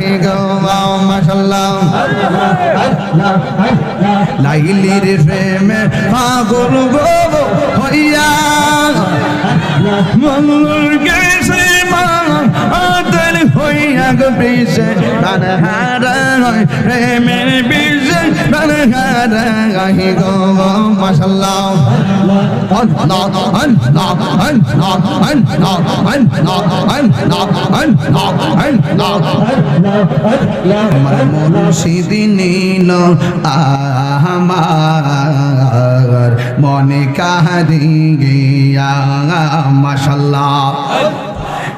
গাহি গো মাশাল্লাহ। লাইলির প্রেমে পাগল গো হইয়া। মঙ্গল গেছে পাগল হইয়া গো বিষে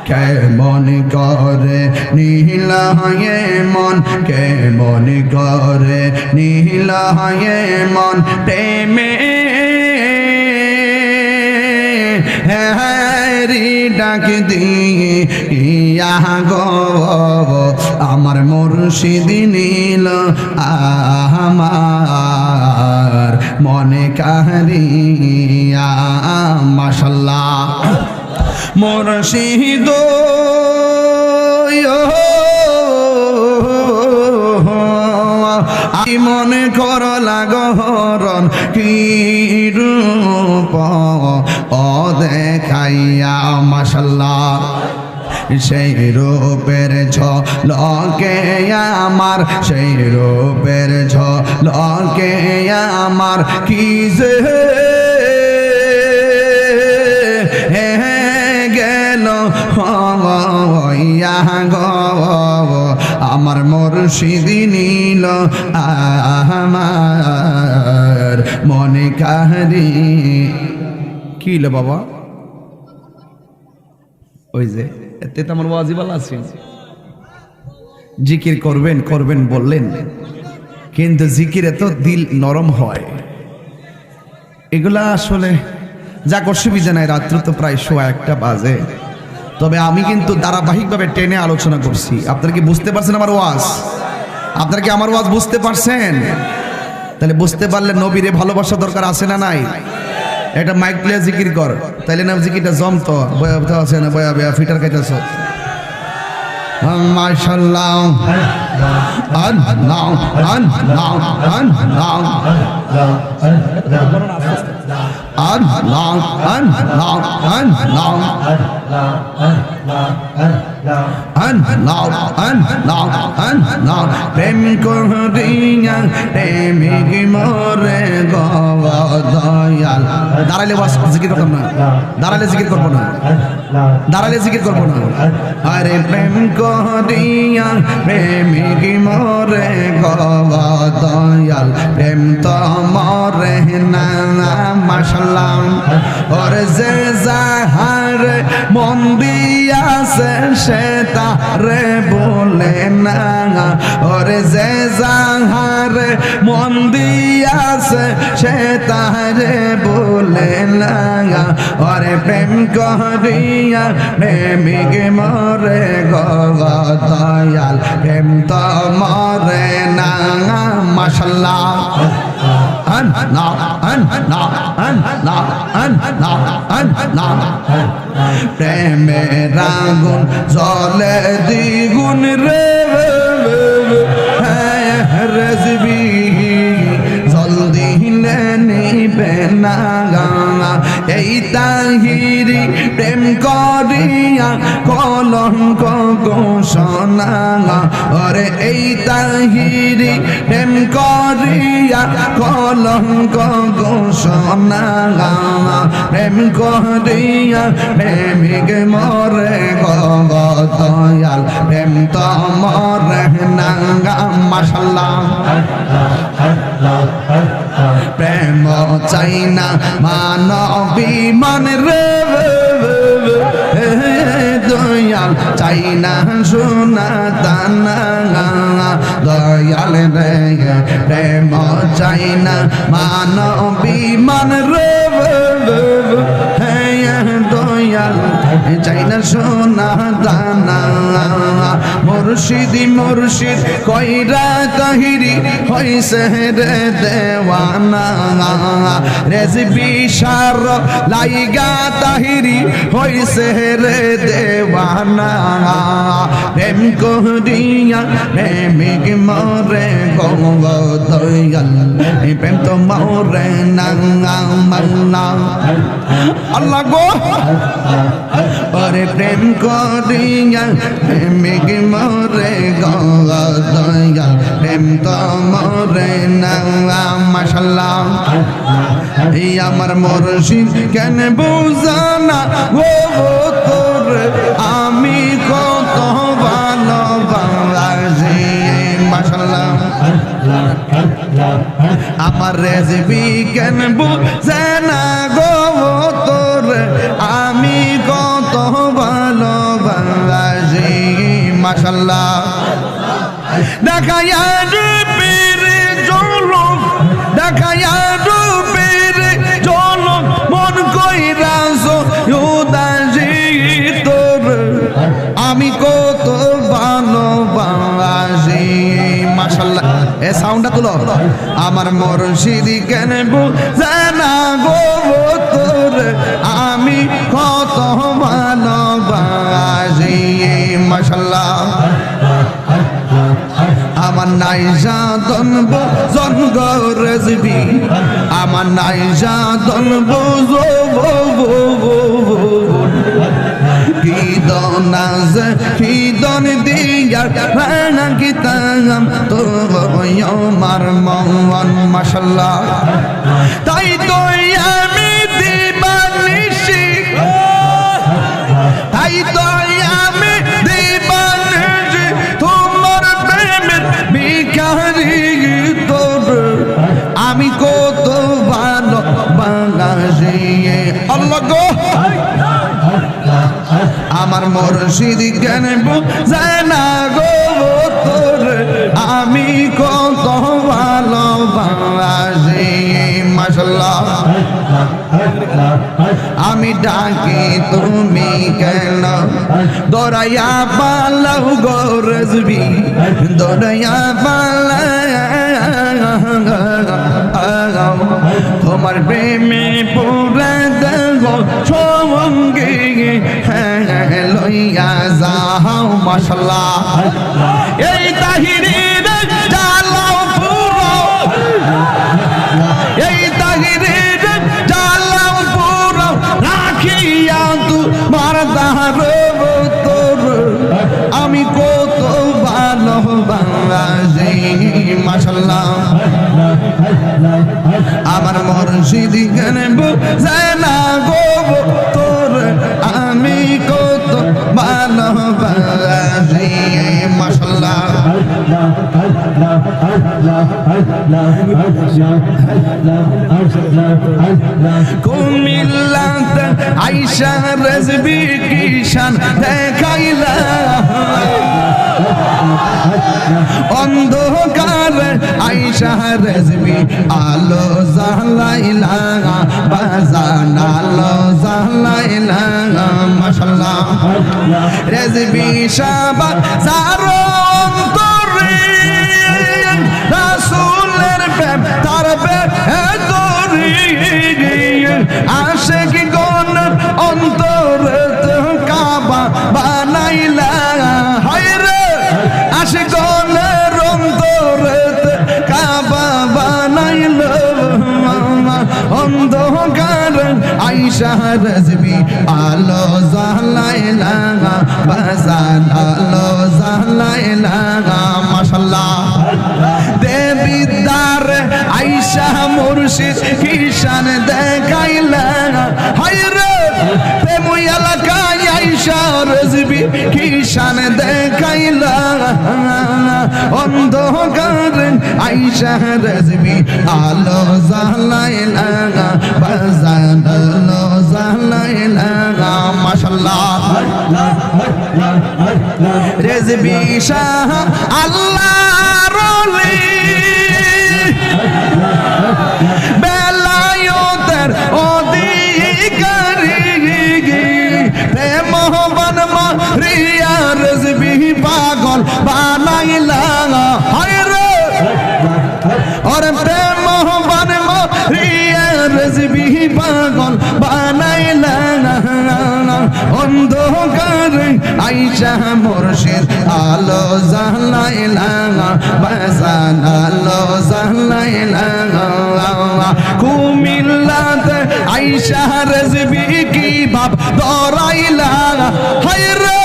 কেমন করে নীল হয়ে মন, কেমন করে নীল হয়ে মন, প্রেমে হ্যারি ডাক দিয়ে ইয়া গো, আমার মুর্শিদ নীল আমার মনে কাহারিয়া মাশাল্লাহ। মুর্শিদ আমি মনে কর লাগরণ কি রূপ ও দেখাইয়া মাশাল্লাহ। সেই রূপের ছ লকে আমার, সেই রূপের ছ লকে আমার, কি যে গো, আমার মুর্শিদ নীল আমার মনে কাহারি। কি বাবা? ওই যে, এতে তো আমার ওয়াজিবাল আছে। জিকির করবেন করবেন বললেন। কিন্তু জিকির এত দিল নরম হয়। এগুলা আসলে যা অসুবিধা নাই, রাত্র তো প্রায় শোয়া একটা বাজে। তবে আমি কিন্তু ধারাবাহিকভাবে টেনে আলোচনা করছি। আপনারা কি বুঝতে পারছেন আমার ওয়াজ? আপনারা কি আমার ওয়াজ বুঝতে পারছেন? তাহলে বুঝতে পারলে নবীরে ভালোবাসা দরকার আছে না নাই? এটা মাইক প্লে জিকির কর। তাইলে না জিকিরটা জমতো। বয়া তো আছে না বয়া বয়া? ফিটার খাইতেছ? মাশাল্লাহ আন Allah, Allah, Allah, Allah, প্রেম করিয়া প্রেমিক মরে গয়াল দাঁড়ালে বাস জিকির করতাম না। দাঁড়ালে জিকির করব না। দাঁড়াইলে জিকির করব না। আরে প্রেম করিয়া, প্রেমিক মরে প্রেম তো মরে না মাসালাম ওর যে যাহার মন দিয়াছে, সে তারে বলে না ওরে যে যাহার মন দিয়াছে, সে তারে বলে না ওরে প্রেম করিয়া প্রেমিক মরে গদয়াল প্রেম তো মরে না মাশাল্লাহ। an, la an la an la an la an, la প্রেমে রাগুন, জলে দ্বিগুণ রে হ্যাঁ, রেজবি। জলদি নেবে না এই তাহিরি প্রেম কর করিয়া কলঙ্ক ঘোষণা। ওরে এই তাহিরি প্রেম করিয়া কলঙ্ক ঘোষণা। প্রেম করিয়া প্রেমিক মরে গদয়াল প্রেম তো মরে নাঙ্গা মাসাল্লাহ প্রেম চাই না, মানবী মান রে। দয়াল চাই না সোনা দানা দয়াল রে প্রেম চাই না মানবী মান রে চাই না সোনা, দানা, মুর্শিদি, মুর্শিদ, কইরা কাহিরি হইছে রে দেওয়ানা। রেজবি সার লাইগা তাহিরি হইছে রে দেওয়ানা। প্রেম করিয়া প্রেমিক মরে গঙ্গ দয়াল এই প্রেম তো মরে না গো ওরে প্রেম করিয়া প্রেমিক মরে গঙ্গ দয়াল প্রেম তো মরে না মাশাল্লাহ এই আমার মুর্শিদ কেন বুঝানা ও তোর আমি কত আমার রেসিপি কেন বুঝানা গো তোর? আমি কত ভালো মাশাল্লাহ। মাসাল্লাহ রূপের আমার মরশিদি কেন বুঝানা গো তোর? আমি কত ভালোবাসি মাশাল্লাহ আমার নাইজা দনব জনগ রেজবি। আমার নাইজা দনব কি দনাজ কি দন রানা কি তাম তো আমার মন তাই তো আমার মুর্শিদ জ্ঞান বুঝায় না গো তোর? আমি কত ভালো বাঙালি মাসাল্লাহ আমি ডাকি, তুমি কেন? দরাইয়া পালাও গো রজবি, দরাইয়া পালাও। তোমার প্রেমে পুরা যাও মশলা এই তাহিরের জালাও পুরো। এই তাহিরের জালাও পুরো। রাখিয়া তু মারদার তোর আমি কত মাশাল্লাহ আমার মর্শিদ জ্ঞান বুঝায় না কুমিল্লাতে আইসা রেজবি কিষান দেখাইলা অন্ধকার আইসা রেজবি আলো জালাইলা বাজান আলো রেজবি শাবা সারো অন্তরে রাসূলের প্রেম তার প্রেম দরি আসে কি গন অন্তরে কাবা বানাইলা হায়রে আসে গনের অন্তরে কাবা বানাইল অন্ধকার আইসা রজবি আলো দেবিদার আইসা মুর্শিদ কিষান দেখাইলা হায়রে প্রেম এলাকায় আইসা রজবি কিষান দেখাইলা অন্ধকার আইসা রজবি আলো জালাইলা বাজান আলো জালাইলা মাশাল্লাহ রেজবি শাহ আল্লাহ রলি অন্ধকার, আইসা মুর্শিদ, আলো জালাইলা বাজান আলো জালাইলা কুমিল্লাতে আইসা রেজবি কি বাপ দরাইলা, হায়রে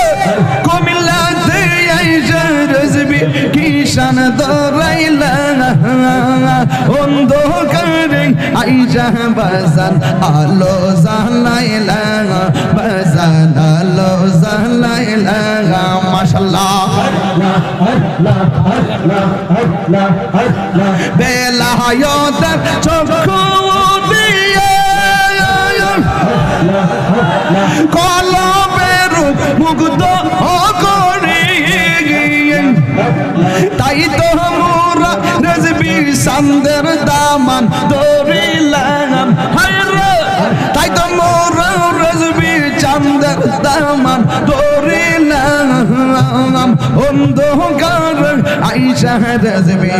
কুমিল্লাতে আইসা রেজবি কিষান দরাইলা অন্ধকারে আইসা বাজান আলো জালাইলা বাজান আলো জালাইলা মাশাল্লাহ বেলায়তের চক্ষু দিয়ে কলবের মুগ্ধ করি তাই তো মোরা রেজবি সান্দের দামান দরিলাম দামান দরিলাম অন্ধকার আইসা রেজবি,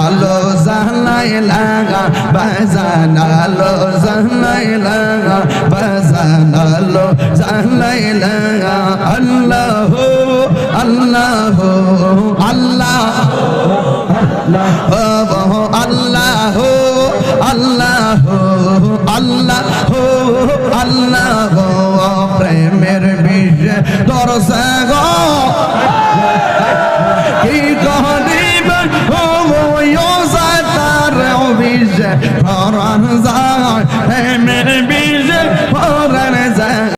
আলো জালাই লাগা, বাজান আলো জালাই লাগা, বাজান আলো জালাই লাগা। আল্লাহ আল্লাহ আল্লাহ আল্লাহ আল্লাহ আল্লাহ আল্লাহ। প্রেমের বিষ দরসে গো। কি করিব? ও তার অভিষ পরাণ যা